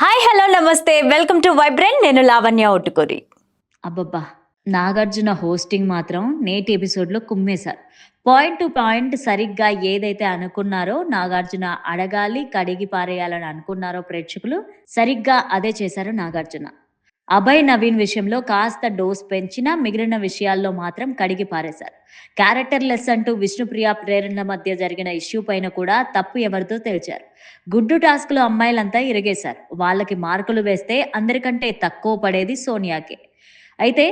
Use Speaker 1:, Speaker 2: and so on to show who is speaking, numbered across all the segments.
Speaker 1: Hi hello నమస్తే. Welcome to vibrant నేను లావణ్య ఒట్టుకూరి.
Speaker 2: అబ్బబ్బా నాగార్జున హోస్టింగ్ మాత్రం నేటి ఎపిసోడ్లో కుమ్మేశారు పాయింట్ టు పాయింట్ సరిగ్గా ఏదైతే అనుకున్నారో నాగార్జున అడగాలి కడిగి పారేయాలని అనుకున్నారో ప్రేక్షకులు సరిగ్గా అదే చేశారు నాగార్జున. అభయ్ నవీన్ విషయంలో కాస్త డోస్ పెంచినా మిగిలిన విషయాల్లో మాత్రం కడిగి పారేశారు. క్యారెక్టర్ లెస్ అంటూ విష్ణుప్రియ ప్రేరణల మధ్య జరిగిన ఇష్యూ పైన కూడా తప్పు ఎవరితో తేల్చారు. గుడ్డు టాస్క్లో అమ్మాయిలంతా ఇరిగేశారు. వాళ్ళకి మార్కులు వేస్తే అందరికంటే తక్కువ పడేది సోనియాకే. అయితే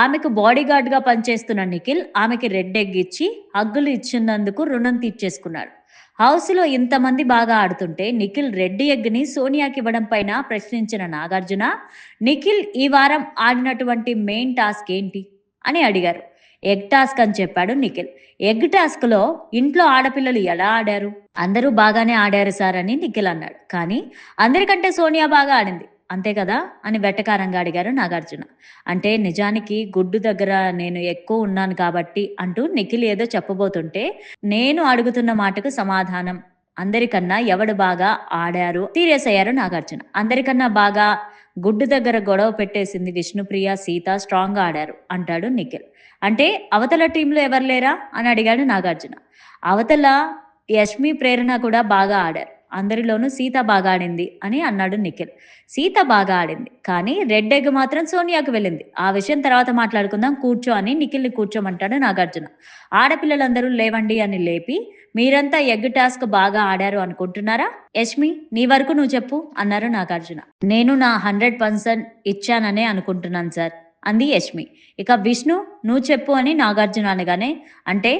Speaker 2: ఆమెకు బాడీగార్డ్గా పనిచేస్తున్న నిఖిల్ ఆమెకి రెడ్ ఎగ్ ఇచ్చి హగ్గులు ఇచ్చినందుకు రుణం తీర్చేసుకున్నాడు. హౌస్లో ఇంతమంది బాగా ఆడుతుంటే నిఖిల్ రెడ్డి ఎగ్ని సోనియాకి ఇవ్వడం పైన ప్రశ్నించిన నాగార్జున నిఖిల్ ఈ వారం ఆడినటువంటి మెయిన్ టాస్క్ ఏంటి? అని అడిగారు. ఎగ్ టాస్క్ అని చెప్పాడు నిఖిల్. ఎగ్ టాస్క్లో ఇంట్లో ఆడపిల్లలు ఎలా ఆడారు? అందరూ బాగానే ఆడారు సార్ అని నిఖిల్ అన్నాడు. కానీ అందరికంటే సోనియా బాగా ఆడింది. అంతే కదా? అని వెట్టకారంగా అడిగారు నాగార్జున. అంటే నిజానికి గుడ్డు దగ్గర నేను ఎక్కువ ఉన్నాను కాబట్టి అంటూ నిఖిల్ ఏదో చెప్పబోతుంటే నేను అడుగుతున్న మాటకు సమాధానం. అందరికన్నా ఎవడు బాగా ఆడారు? సీరియస్ అయ్యారు నాగార్జున. అందరికన్నా బాగా గుడ్డు దగ్గర గొడవ పెట్టేసింది విష్ణుప్రియ సీత స్ట్రాంగ్గా ఆడారు అంటాడు నిఖిల్. అంటే అవతల టీంలో ఎవరు లేరా? అని అడిగాడు నాగార్జున. అవతల యష్మి ప్రేరణ కూడా బాగా ఆడారు. అందరిలోనూ సీత బాగా ఆడింది అని అన్నాడు నిఖిల్. సీత బాగా ఆడింది కానీ రెడ్ ఎగ్ మాత్రం సోనియాకు వెళ్ళింది. ఆ విషయం తర్వాత మాట్లాడుకుందాం. కూర్చో అని నిఖిల్ని కూర్చోమంటాడు నాగార్జున. ఆడపిల్లలందరూ లేవండి అని లేపి మీరంతా ఎగ్ టాస్క్ బాగా ఆడారు అనుకుంటున్నారా? యష్మి నీ వరకు నువ్వు చెప్పు అన్నారు నాగార్జున. నేను నా హండ్రెడ్ పర్సెంట్ ఇచ్చాననే అనుకుంటున్నాను సార్ అంది యష్మి. ఇక విష్ణు నువ్వు చెప్పు అని నాగార్జున అనగానే అంటే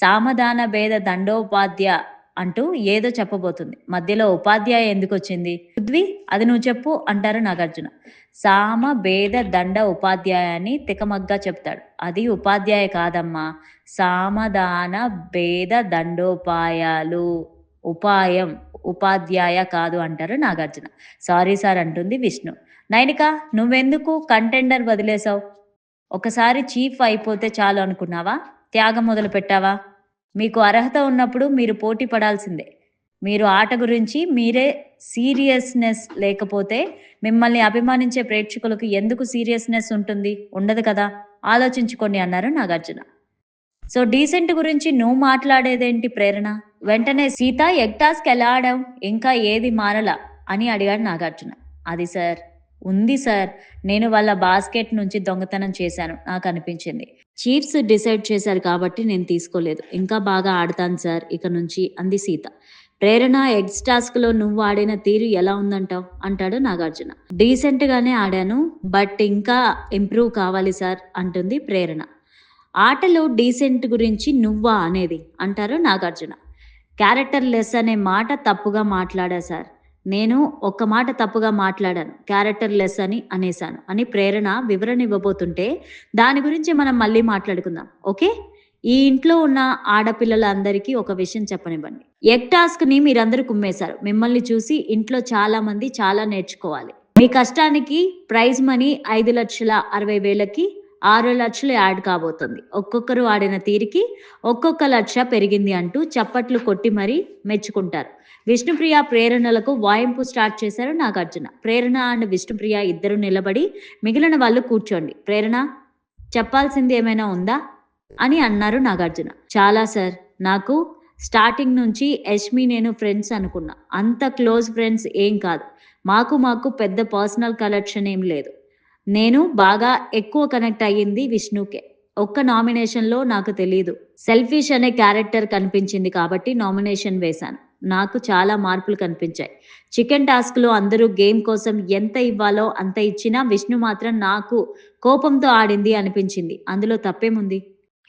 Speaker 2: సామధాన భేద దండోపాధ్య అంటూ ఏదో చెప్పబోతుంది. మధ్యలో ఉపాధ్యాయ ఎందుకు వచ్చింది పృథ్వీ అది నువ్వు చెప్పు అంటారు నాగార్జున. సామ భేద దండ ఉపాధ్యాయ అని తికమగ్గా చెప్తాడు. అది ఉపాధ్యాయ కాదమ్మా. సామదాన భేద దండోపాయాలు ఉపాయం ఉపాధ్యాయ కాదు అంటారు నాగార్జున. సారీ సార్ అంటుంది విష్ణు. నైనిక నువ్వెందుకు కంటెండర్ వదిలేసావు ఒకసారి చీఫ్ అయిపోతే చాలు అనుకున్నావా? త్యాగం మొదలు పెట్టావా మీకు అర్హత ఉన్నప్పుడు మీరు పోటీ పడాల్సిందే. మీరు ఆట గురించి మీరే సీరియస్నెస్ లేకపోతే మిమ్మల్ని అభిమానించే ప్రేక్షకులకు ఎందుకు సీరియస్నెస్ ఉంటుంది? ఉండదు కదా? ఆలోచించుకోండి అన్నారు నాగార్జున. సో డీసెంట్ గురించి నువ్వు మాట్లాడేదేంటి ప్రేరణ? వెంటనే సీత ఎక్టాస్కి ఎలా ఆడాం ఇంకా ఏది మారలా? అని అడిగాడు నాగార్జున. అది సార్ ఉంది సార్. నేను వాళ్ళ బాస్కెట్ నుంచి దొంగతనం చేశాను. నాకు అనిపించింది. చీఫ్స్ డిసైడ్ చేశారు కాబట్టి నేను తీసుకోలేదు. ఇంకా బాగా ఆడతాను సార్ ఇక నుంచి అంది సీత. ప్రేరణ ఎగ్స్ టాస్క్లో నువ్వు ఆడిన తీరు ఎలా ఉందంటావు? అంటాడు నాగార్జున. డీసెంట్ గానే ఆడాను బట్ ఇంకా ఇంప్రూవ్ కావాలి సార్ అంటుంది ప్రేరణ. ఆటలో డీసెంట్ గురించి నువ్వా అనేది అంటారు నాగార్జున. క్యారెక్టర్ లెస్ అనే మాట తప్పుగా మాట్లాడా సార్. నేను ఒక్క మాట తప్పుగా మాట్లాడాను క్యారెక్టర్ లెస్ అని అనేశాను. అని ప్రేరణ వివరణ ఇవ్వబోతుంటే దాని గురించి మనం మళ్ళీ మాట్లాడుకుందాం. ఓకే? ఈ ఇంట్లో ఉన్న ఆడపిల్లలందరికీ ఒక విషయం చెప్పనివ్వండి. ఎగ్ టాస్క్ని మీరందరూ కుమ్మేశారు. మిమ్మల్ని చూసి ఇంట్లో చాలా మంది చాలా నేర్చుకోవాలి. మీ కష్టానికి ప్రైజ్ మనీ ఐదు లక్షల అరవై వేలకి ఆరు లక్షలు యాడ్ కాబోతుంది. ఒక్కొక్కరు ఆడిన తీరికి ఒక్కొక్క లక్ష పెరిగింది అంటూ చప్పట్లు కొట్టి మరీ మెచ్చుకుంటారు. విష్ణుప్రియ ప్రేరణలకు వాయింపు స్టార్ట్ చేశారు నాగార్జున. ప్రేరణ అండ్ విష్ణుప్రియ ఇద్దరు నిలబడి మిగిలిన వాళ్ళు కూర్చోండి. ప్రేరణ చెప్పాల్సింది ఏమైనా ఉందా? అని అన్నారు నాగార్జున. చాలా సార్. నాకు స్టార్టింగ్ నుంచి యష్మి నేను ఫ్రెండ్స్ అనుకున్నా. అంత క్లోజ్ ఫ్రెండ్స్ ఏం కాదు. మాకు మాకు పెద్ద పర్సనల్ కలెక్షన్ ఏం లేదు. నేను బాగా ఎక్కువ కనెక్ట్ అయ్యింది విష్ణుకే. ఒక్క నామినేషన్లో నాకు తెలియదు సెల్ఫిష్ అనే క్యారెక్టర్ కనిపించింది కాబట్టి నామినేషన్ వేశాను. నాకు చాలా మార్పులు కనిపించాయి. చికెన్ టాస్క్లో అందరూ గేమ్ కోసం ఎంత ఇవ్వాలో అంత ఇచ్చినా విష్ణు మాత్రం నాకు కోపంతో ఆడింది అనిపించింది. అందులో తప్పేముంది?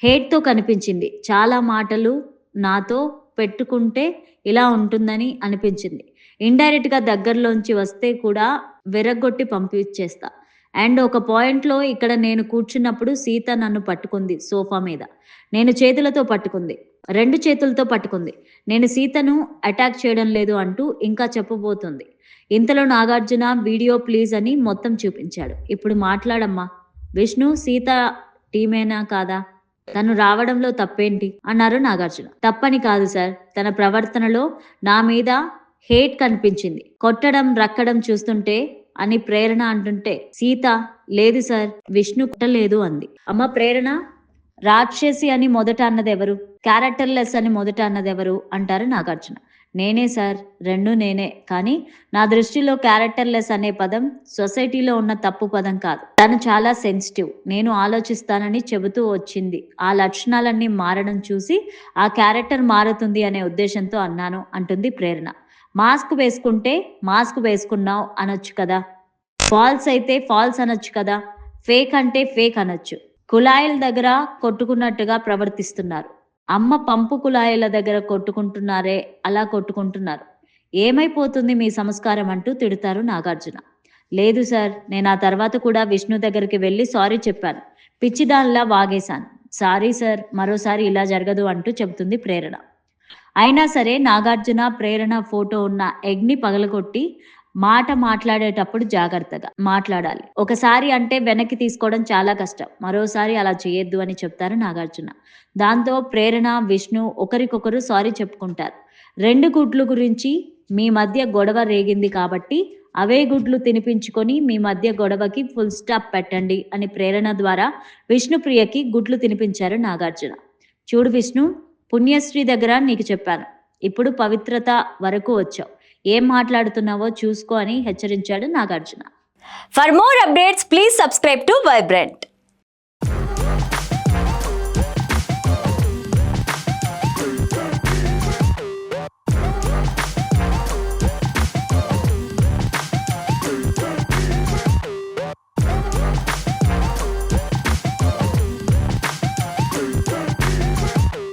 Speaker 2: హేట్తో కనిపించింది. చాలా మాటలు నాతో పెట్టుకుంటే ఇలా ఉంటుందని అనిపించింది. ఇండైరెక్ట్గా దగ్గరలోంచి వస్తే కూడా విరగొట్టి పంపించేస్తా. అండ్ ఒక పాయింట్లో ఇక్కడ నేను కూర్చున్నప్పుడు సీత నన్ను పట్టుకుంది సోఫా మీద. నేను చేతులతో పట్టుకుంది. రెండు చేతులతో పట్టుకుంది. నేను సీతను అటాక్ చేయడం లేదు అంటూ ఇంకా చెప్పబోతుంది. ఇంతలో నాగార్జున వీడియో ప్లీజ్ అని మొత్తం చూపించాడు. ఇప్పుడు మాట్లాడమ్మా. విష్ణు సీత టీమేనా కాదా? తను రావడంలో తప్పేంటి? అన్నారు నాగార్జున. తప్పని కాదు సార్. తన ప్రవర్తనలో నా మీద హేట్ కనిపించింది. కొట్టడం రక్కడం చూస్తుంటే అని ప్రేరణ అంటుంటే సీత లేదు సార్ విష్ణు కుట్టలేదు అంది. అమ్మ ప్రేరణ రాక్షసి అని మొదట అన్నది ఎవరు? క్యారెక్టర్లెస్ అని మొదట అన్నది ఎవరు? అంటారు నాగార్జున. నేనే సార్ రెండు నేనే. కానీ నా దృష్టిలో క్యారెక్టర్లెస్ అనే పదం సొసైటీలో ఉన్న తప్పు పదం కాదు. తను చాలా సెన్సిటివ్. నేను ఆలోచిస్తానని చెబుతూ వచ్చింది. ఆ లక్షణాలన్నీ మారడం చూసి ఆ క్యారెక్టర్ మారుతుంది అనే ఉద్దేశంతో అన్నాను అంటుంది ప్రేరణ. మాస్క్ వేసుకుంటే మాస్క్ వేసుకున్నావు అనొచ్చు కదా. ఫాల్స్ అయితే ఫాల్స్ అనొచ్చు కదా. ఫేక్ అంటే ఫేక్ అనొచ్చు. కుళాయిల దగ్గర కొట్టుకున్నట్టుగా ప్రవర్తిస్తున్నారు. అమ్మ పంపు కుళాయిల దగ్గర కొట్టుకుంటున్నారే అలా కొట్టుకుంటున్నారు. ఏమైపోతుంది మీ సంస్కారం అంటూ తిడతారు నాగార్జున. లేదు సార్ నేను ఆ తర్వాత కూడా విష్ణు దగ్గరికి వెళ్ళి సారీ చెప్పాను. పిచ్చిదానిలా వాగేశాను. సారీ సార్ మరోసారి ఇలా జరగదు అంటూ చెబుతుంది ప్రేరణ. అయినా సరే నాగార్జున ప్రేరణ ఫోటో ఉన్న ఎగ్ని పగలగొట్టి మాట మాట్లాడేటప్పుడు జాగ్రత్తగా మాట్లాడాలి. ఒకసారి అంటే వెనక్కి తీసుకోవడం చాలా కష్టం. మరోసారి అలా చేయొద్దు అని చెప్తారు నాగార్జున. దాంతో ప్రేరణ విష్ణు ఒకరికొకరు సారీ చెప్పుకుంటారు. రెండు గుడ్లు గురించి మీ మధ్య గొడవ రేగింది కాబట్టి అవే గుడ్లు తినిపించుకొని మీ మధ్య గొడవకి ఫుల్ స్టాప్ పెట్టండి అని ప్రేరణ ద్వారా విష్ణుప్రియకి గుడ్లు తినిపించారు నాగార్జున. చూడు విష్ణు పుణ్యశ్రీ దగ్గర నీకు చెప్పాను. ఇప్పుడు పవిత్రత వరకు వచ్చావు. ఏం మాట్లాడుతున్నావో చూసుకో అని హెచ్చరించాడు Nagarjuna.
Speaker 1: For more updates please subscribe to vibrant